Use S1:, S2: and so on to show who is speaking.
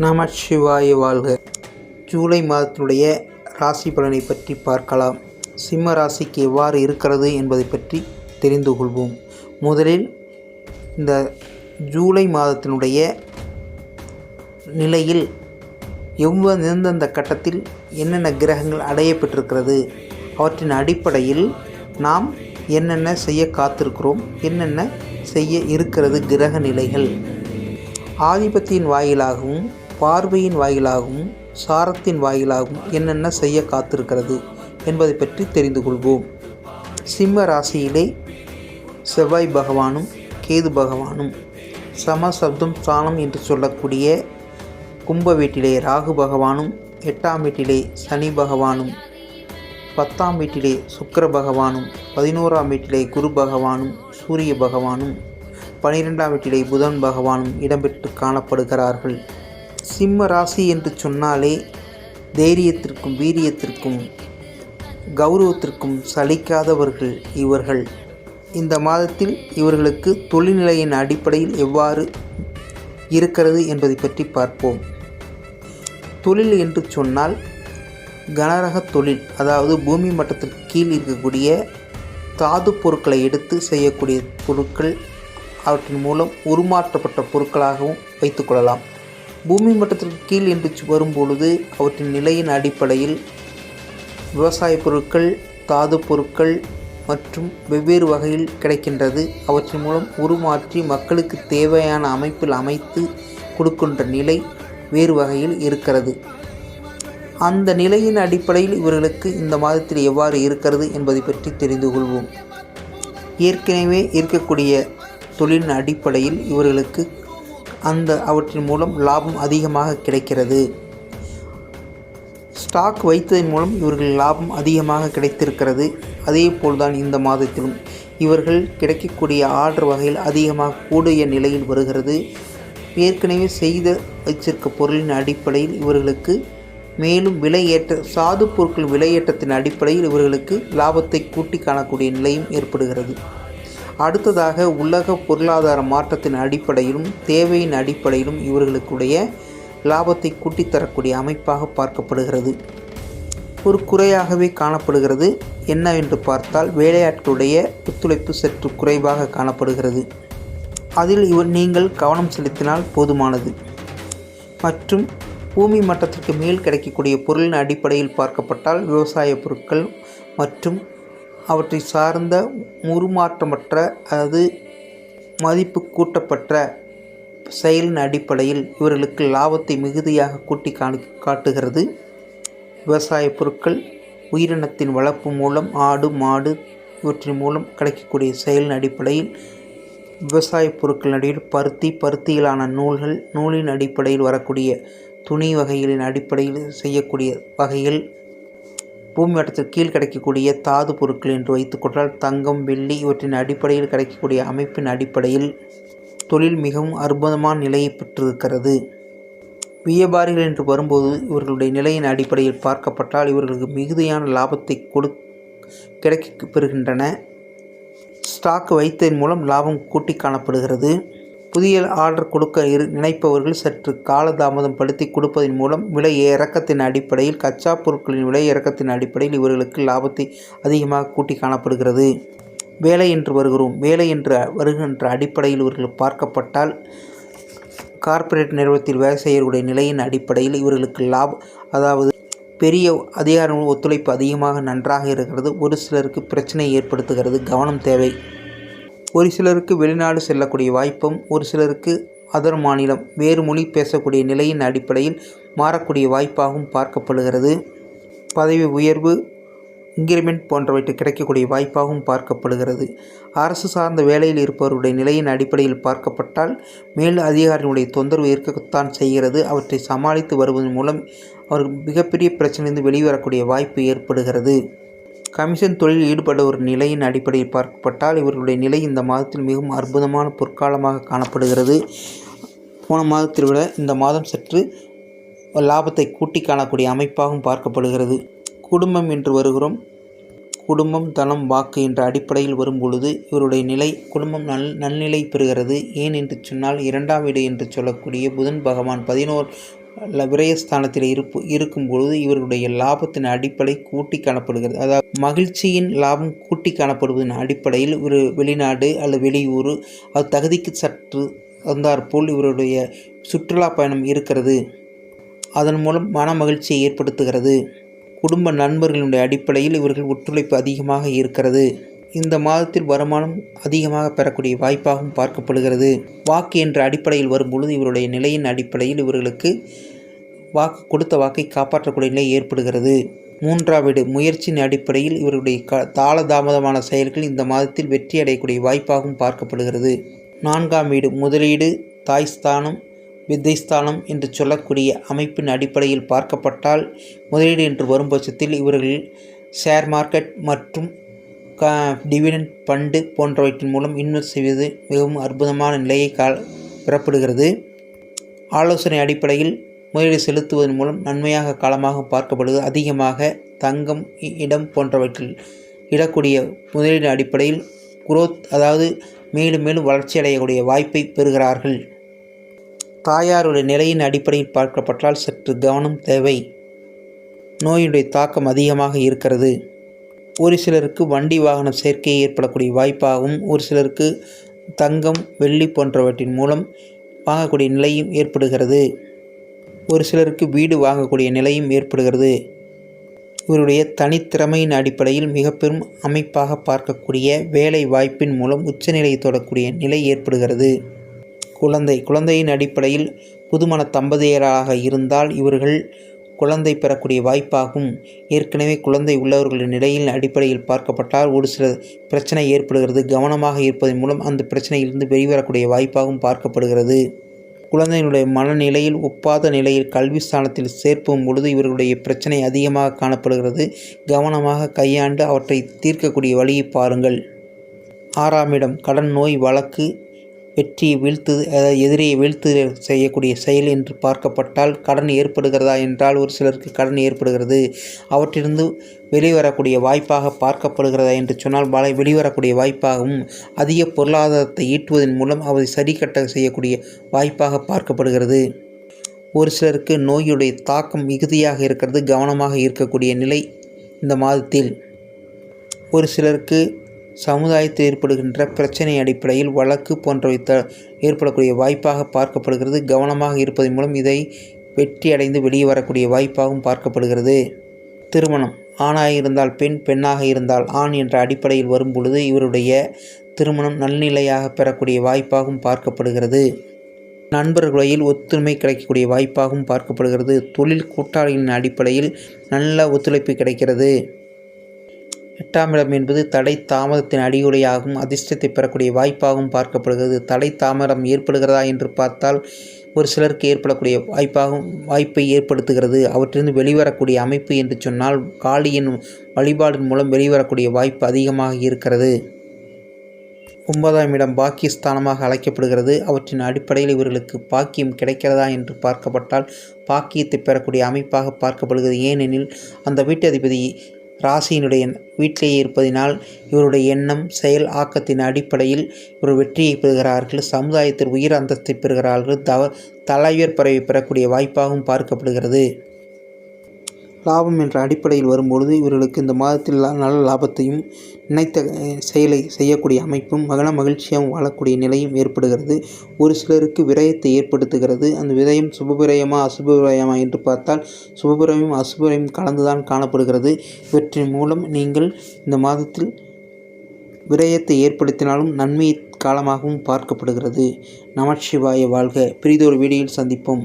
S1: நம சிவாய வாழ்க. ஜூலை மாதத்தினுடைய ராசி பலனை பற்றி பார்க்கலாம். சிம்ம ராசிக்கு எவ்வாறு இருக்கிறது என்பதை பற்றி தெரிந்து கொள்வோம். முதலில் இந்த ஜூலை மாதத்தினுடைய நிலையில் எவ்வ எந்தெந்த கட்டத்தில் என்னென்ன கிரகங்கள் அடையப்பட்டிருக்கிறது அவற்றின் அடிப்படையில் நாம் என்னென்ன செய்ய காத்திருக்கிறோம் என்னென்ன செய்ய இருக்கிறது கிரக நிலைகள். ஆதிபத்தியின் வாயிலாகவும் பார்வையின் வாயிலாகவும் சாரத்தின் வாயிலாகவும் என்னென்ன செய்ய காத்திருக்கிறது என்பதை பற்றி தெரிந்து கொள்வோம். சிம்ம ராசியிலே செவ்வாய் பகவானும் கேது பகவானும் சமசப்தம் ஸ்தானம் என்று சொல்லக்கூடிய கும்ப வீட்டிலே ராகு பகவானும் எட்டாம் வீட்டிலே சனி பகவானும் பத்தாம் வீட்டிலே சுக்கிர பகவானும் பதினோராம் வீட்டிலே குரு பகவானும் சூரிய பகவானும் பனிரெண்டாம் வீட்டிலே புதன் பகவானும் இடம்பெற்று காணப்படுகிறார்கள். சிம்ம ராசி என்று சொன்னாலே தைரியத்திற்கும் வீரியத்திற்கும் கௌரவத்திற்கும் சலிக்காதவர்கள் இவர்கள். இந்த மாதத்தில் இவர்களுக்கு தொழில்நிலையின் அடிப்படையில் எவ்வாறு இருக்கிறது என்பதை பற்றி பார்ப்போம். தொழில் என்று சொன்னால் கனரக தொழில் அதாவது பூமி மட்டத்திற்கு கீழ் இருக்கக்கூடிய தாது பொருட்களை எடுத்து செய்யக்கூடிய பொருட்கள் அவற்றின் மூலம் உருமாற்றப்பட்ட பொருட்களாகவும் வைத்துக்கொள்ளலாம் பூமி மட்டத்திற்கு கீழ் என்று வரும்பொழுது அவற்றின் நிலையின் அடிப்படையில் விவசாய பொருட்கள் தாது பொருட்கள் மற்றும் வெவ்வேறு வகையில் கிடைக்கின்றது. அவற்றின் மூலம் உருமாற்றி மக்களுக்கு தேவையான அமைப்பில் அமைத்து கொடுக்கின்ற நிலை வேறு வகையில் இருக்கிறது. அந்த நிலையின் அடிப்படையில் இவர்களுக்கு இந்த மாதத்தில் எவ்வாறு இருக்கிறது என்பதை பற்றி தெரிந்து கொள்வோம். ஏற்கனவே இருக்கக்கூடிய தொழிலின் அடிப்படையில் இவர்களுக்கு அந்த அவற்றின் மூலம் லாபம் அதிகமாக கிடைக்கிறது. ஸ்டாக் வைத்ததன் மூலம் இவர்கள் லாபம் அதிகமாக கிடைத்திருக்கிறது. அதே போல்தான் இந்த மாதத்திலும். இவர்கள் கிடைக்கக்கூடிய ஆர்டர் வகையில் அதிகமாக கூடிய நிலையில் வருகிறது. ஏற்கனவே செய்த வைச்சிருக்க பொருளின் அடிப்படையில் இவர்களுக்கு மேலும் விலையேற்ற சாது பொருட்கள் விலையேற்றத்தின் அடிப்படையில் இவர்களுக்கு லாபத்தை கூட்டி காணக்கூடிய நிலையும் ஏற்படுகிறது. அடுத்ததாக உலக பொருளாதார மாற்றத்தின் அடிப்படையிலும் தேவையின் அடிப்படையிலும் இவர்களுக்குடைய லாபத்தை கூட்டித்தரக்கூடிய அமைப்பாக பார்க்கப்படுகிறது. ஒரு குறையாகவே காணப்படுகிறது. என்னவென்று பார்த்தால் வேலையாட்களுடைய ஒத்துழைப்பு சற்று குறைவாக காணப்படுகிறது. அதில் இவர் நீங்கள் கவனம் செலுத்தினால் போதுமானது. மற்றும் பூமி மட்டத்திற்கு மேல் கிடைக்கக்கூடிய பொருளின் அடிப்படையில் பார்க்கப்பட்டால் விவசாய பொருட்கள் மற்றும் அவற்றை சார்ந்த உருமாற்றமற்ற அதாவது மதிப்பு கூட்டப்பட்ட செயலின் அடிப்படையில் இவர்களுக்கு லாபத்தை மிகுதியாக கூட்டி காணி காட்டுகிறது. விவசாய பொருட்கள் உயிரினத்தின் வளர்ப்பு மூலம் ஆடு மாடு இவற்றின் மூலம் கிடைக்கக்கூடிய செயலின் அடிப்படையில் விவசாய பொருட்களின் அடிப்படையில் பருத்தி பருத்தியிலான நூல்கள் நூலின் அடிப்படையில் வரக்கூடிய துணி வகைகளின் அடிப்படையில் செய்யக்கூடிய வகையில் பூமி வட்டத்திற்கு கீழ் கிடைக்கக்கூடிய தாது பொருட்கள் என்று வைத்துக்கொண்டால் தங்கம் வெள்ளி இவற்றின் அடிப்படையில் கிடைக்கக்கூடிய அமைப்பின் அடிப்படையில் தொழில் மிகவும் அற்புதமான நிலையை பெற்றிருக்கிறது. வியாபாரிகள் என்று வரும்போது இவர்களுடைய நிலையின் அடிப்படையில் பார்க்கப்பட்டால் இவர்களுக்கு மிகுதியான லாபத்தை கொடு கிடைக்க பெறுகின்றன. ஸ்டாக் வைத்ததன் மூலம் லாபம் கூட்டி காணப்படுகிறது. புதிய ஆர்டர் கொடுக்க இரு நினைப்பவர்கள் சற்று காலதாமதம் படுத்தி கொடுப்பதன் மூலம் விலை இறக்கத்தின் அடிப்படையில் கச்சா பொருட்களின் விலை இறக்கத்தின் அடிப்படையில் இவர்களுக்கு லாபத்தை அதிகமாக கூட்டி காணப்படுகிறது. வேலை என்று வருகிறோம். வேலை என்று வருகின்ற அடிப்படையில் இவர்கள் பார்க்கப்பட்டால் கார்ப்பரேட் நிறுவனத்தில் வேலை செய்யக்கூடிய நிலையின் அடிப்படையில் இவர்களுக்கு லாப அதாவது பெரிய அதிகாரங்கள் ஒத்துழைப்பு அதிகமாக நன்றாக இருக்கிறது. ஒரு சிலருக்கு பிரச்சனை ஏற்படுத்துகிறது. கவனம் தேவை. ஒரு சிலருக்கு வெளிநாடு செல்லக்கூடிய வாய்ப்பும் ஒரு சிலருக்கு அதர் மாநிலம் வேறு மொழி பேசக்கூடிய நிலையின் அடிப்படையில் மாறக்கூடிய வாய்ப்பாகவும் பார்க்கப்படுகிறது. பதவி உயர்வு இன்கிரிமெண்ட் போன்றவற்றை கிடைக்கக்கூடிய வாய்ப்பாகவும் பார்க்கப்படுகிறது. அரசு சார்ந்த வேலையில் இருப்பவருடைய நிலையின் அடிப்படையில் பார்க்கப்பட்டால் மேல் அதிகாரிகளுடைய தொந்தரவு இருக்கத்தான் செய்கிறது. அவற்றை சமாளித்து வருவதன் மூலம் அவர் மிகப்பெரிய பிரச்சனையிலிருந்து வெளிவரக்கூடிய வாய்ப்பு ஏற்படுகிறது. கமிஷன் தொழிலில் ஈடுபட ஒரு நிலையின் அடிப்படையில் பார்க்கப்பட்டால் இவர்களுடைய நிலை இந்த மாதத்தில் மிகவும் அற்புதமான பொற்காலமாக காணப்படுகிறது. போன மாதத்தை விட இந்த மாதம் சற்று லாபத்தை கூட்டி காணக்கூடிய அமைப்பாகவும் பார்க்கப்படுகிறது. குடும்பம் என்று வருகிறோம். குடும்பம் தனம் வாக்கு என்ற அடிப்படையில் வரும் பொழுது இவருடைய நிலை குடும்பம் நல் நல்நிலை பெறுகிறது. ஏன் என்று சொன்னால் இரண்டாம் வீடு என்று சொல்லக்கூடிய புதன் பகவான் பதினோர் அல்ல விரயஸ்தானத்தில் இருப்பு இருக்கும்பொழுது இவர்களுடைய லாபத்தின் அடிப்படை கூட்டி காணப்படுகிறது. அதாவது மகிழ்ச்சியின் லாபம் கூட்டி காணப்படுவதன் அடிப்படையில் ஒரு வெளிநாடு அல்லது வெளியூர் அது தகுதிக்கு சற்று வந்தாற்போல் இவருடைய சுற்றுலா பயணம் இருக்கிறது. அதன் மூலம் மன மகிழ்ச்சியை ஏற்படுத்துகிறது. குடும்ப நண்பர்களுடைய அடிப்படையில் இவர்கள் ஒத்துழைப்பு அதிகமாக இருக்கிறது. இந்த மாதத்தில் வருமானம் அதிகமாக பெறக்கூடிய வாய்ப்பாகவும் பார்க்கப்படுகிறது. வாக்கு என்ற அடிப்படையில் வரும்பொழுது இவருடைய நிலையின் அடிப்படையில் இவர்களுக்கு வாக்கு கொடுத்த வாக்கை காப்பாற்றக்கூடிய நிலை ஏற்படுகிறது. மூன்றாவது வீடு முயற்சியின் அடிப்படையில் இவருடைய க தாமதமான செயல்கள் இந்த மாதத்தில் வெற்றி அடையக்கூடிய வாய்ப்பாகவும் பார்க்கப்படுகிறது. நான்காம் வீடு முதலீடு தாய்ஸ்தானம் வித்தைஸ்தானம் என்று சொல்லக்கூடிய அமைப்பின் அடிப்படையில் பார்க்கப்பட்டால் முதலீடு என்று வரும் பட்சத்தில் இவர்கள் ஷேர் மார்க்கெட் மற்றும் க டிவிடெண்ட் ஃபண்டு போன்றவற்றின் மூலம் இன்வெஸ்ட் செய்வது மிகவும் அற்புதமான நிலையை கா பெறப்படுகிறது. ஆலோசனை அடிப்படையில் முதலீடு செலுத்துவதன் மூலம் நன்மையாக காலமாக பார்க்கப்படுவது அதிகமாக தங்கம் இ- இடம் போன்றவற்றில் இடக்கூடிய முதலீடு அடிப்படையில் குரோத் அதாவது மேலும் மேலும் வளர்ச்சி அடையக்கூடிய வாய்ப்பை பெறுகிறார்கள். தாயாருடைய நிலையின் அடிப்படையில் பார்க்கப்பட்டால் சற்று கவனம் தேவை. நோயுடைய தாக்கம் அதிகமாக இருக்கிறது. ஒரு சிலருக்கு வண்டி வாகன சேர்க்கை ஏற்படக்கூடிய வாய்ப்பாகவும் ஒரு சிலருக்கு தங்கம் வெள்ளி போன்றவற்றின் மூலம் வாங்கக்கூடிய நிலையும் ஏற்படுகிறது. ஒரு சிலருக்கு வீடு வாங்கக்கூடிய நிலையும் ஏற்படுகிறது. இவருடைய தனித்திறமையின் அடிப்படையில் மிக பெரும் அமைப்பாக பார்க்கக்கூடிய வேலை வாய்ப்பின் மூலம் உச்சநிலையை தொடக்கூடிய நிலை ஏற்படுகிறது. குழந்தை குழந்தையின் அடிப்படையில் புதுமண தம்பதியராக இருந்தால் இவர்கள் குழந்தை பெறக்கூடிய வாய்ப்பாகும். ஏற்கனவே குழந்தை உள்ளவர்களின் நிலையின் அடிப்படையில் பார்க்கப்பட்டால் ஒரு சில பிரச்சனை ஏற்படுகிறது. கவனமாக இருப்பதன் மூலம் அந்த பிரச்சனையிலிருந்து வெளிவரக்கூடிய வாய்ப்பாகவும் பார்க்கப்படுகிறது. குழந்தையினுடைய மனநிலையில் ஒப்பாத நிலையில் கல்வி ஸ்தானத்தில் சேர்ப்பும் பொழுது இவர்களுடைய பிரச்சனை அதிகமாக காணப்படுகிறது. கவனமாக கையாண்டு அவற்றை தீர்க்கக்கூடிய வழியை பாருங்கள். ஆறாம் இடம் கடன் நோய் வழக்கு. வெற்றியை வீழ்த்து அதாவது எதிரியை வீழ்த்து செய்யக்கூடிய செயல் என்று பார்க்கப்பட்டால் கடன் ஏற்படுகிறதா என்றால் ஒரு சிலருக்கு கடன் ஏற்படுகிறது. அவற்றிலிருந்து வெளிவரக்கூடிய வாய்ப்பாக பார்க்கப்படுகிறதா என்று சொன்னால் வலை வெளிவரக்கூடிய வாய்ப்பாகவும் அதிக பொருளாதாரத்தை ஈட்டுவதன் மூலம் அவரை சரி கட்ட செய்யக்கூடிய வாய்ப்பாக பார்க்கப்படுகிறது. ஒரு சிலருக்கு நோயுடைய தாக்கம் மிகுதியாக இருக்கிறது கவனமாக இருக்கக்கூடிய நிலை இந்த மாதத்தில். ஒரு சிலருக்கு சமுதாயத்தில் ஏற்படுகின்ற பிரச்சனை அடிப்படையில் வழக்கு போன்றவை த ஏற்படக்கூடிய வாய்ப்பாக பார்க்கப்படுகிறது. கவனமாக இருப்பதன் மூலம் இதை வெற்றி அடைந்து வெளியே வரக்கூடிய வாய்ப்பாகவும் பார்க்கப்படுகிறது. திருமணம். ஆணாக இருந்தால் பெண் பெண்ணாக இருந்தால் ஆண் என்ற அடிப்படையில் வரும் பொழுது இவருடைய திருமணம் நல்நிலையாக பெறக்கூடிய வாய்ப்பாகவும் பார்க்கப்படுகிறது. நண்பர்களுடையில் ஒத்துழைமை கிடைக்கக்கூடிய வாய்ப்பாகவும் பார்க்கப்படுகிறது. தொழில் கூட்டாளிகளின் அடிப்படையில் நல்ல ஒத்துழைப்பு கிடைக்கிறது. எட்டாம் இடம் என்பது தடை தாமதத்தின் அடியுடையாகவும் அதிர்ஷ்டத்தை பெறக்கூடிய வாய்ப்பாகவும் பார்க்கப்படுகிறது. தடை தாமதம் ஏற்படுகிறதா என்று பார்த்தால் ஒரு சிலருக்கு ஏற்படக்கூடிய வாய்ப்பாகவும் வாய்ப்பை ஏற்படுத்துகிறது. அவற்றிலிருந்து வெளிவரக்கூடிய அமைப்பு என்று சொன்னால் காளியின் வழிபாடின் மூலம் வெளிவரக்கூடிய வாய்ப்பு அதிகமாக இருக்கிறது. ஒன்பதாம் இடம் பாக்கியஸ்தானமாக அழைக்கப்படுகிறது. அவற்றின் அடிப்படையில் இவர்களுக்கு பாக்கியம் கிடைக்கிறதா என்று பார்க்கப்பட்டால் பாக்கியத்தை பெறக்கூடிய அமைப்பாக பார்க்கப்படுகிறது. ஏனெனில் அந்த வீட்டதிபதி ராசியினுடைய வீட்டிலேயே இருப்பதினால் இவருடைய எண்ணம் செயல் ஆக்கத்தின் அடிப்படையில் இவர் வெற்றியை பெறுகிறார்கள் சமுதாயத்தில் உயர் அந்தஸ்தை பெறுகிறார்கள் தவ தலைவர் பறவை பெறக்கூடிய வாய்ப்பாகவும் பார்க்கப்படுகிறது. லாபம் என்ற அடிப்படையில் வரும்பொழுது இவர்களுக்கு இந்த மாதத்தில் நல்ல லாபத்தையும் நினைத்த செயலை செய்யக்கூடிய அமைப்பும் மகன மகிழ்ச்சியாகவும் வாழக்கூடிய நிலையும் ஏற்படுகிறது. ஒரு சிலருக்கு விரயத்தை ஏற்படுத்துகிறது. அந்த விரயம் சுபவிரயமா அசுபபிரயமா என்று பார்த்தால் சுபவிரயம் அசுபவிரயம் கலந்துதான் காணப்படுகிறது. இவற்றின் மூலம் நீங்கள் இந்த மாதத்தில் விரயத்தை ஏற்படுத்தினாலும் நன்மை காலமாகவும் பார்க்கப்படுகிறது. நமச்சிவாய வாழ்க. பிரிதொரு வீடியோவில் சந்திப்போம்.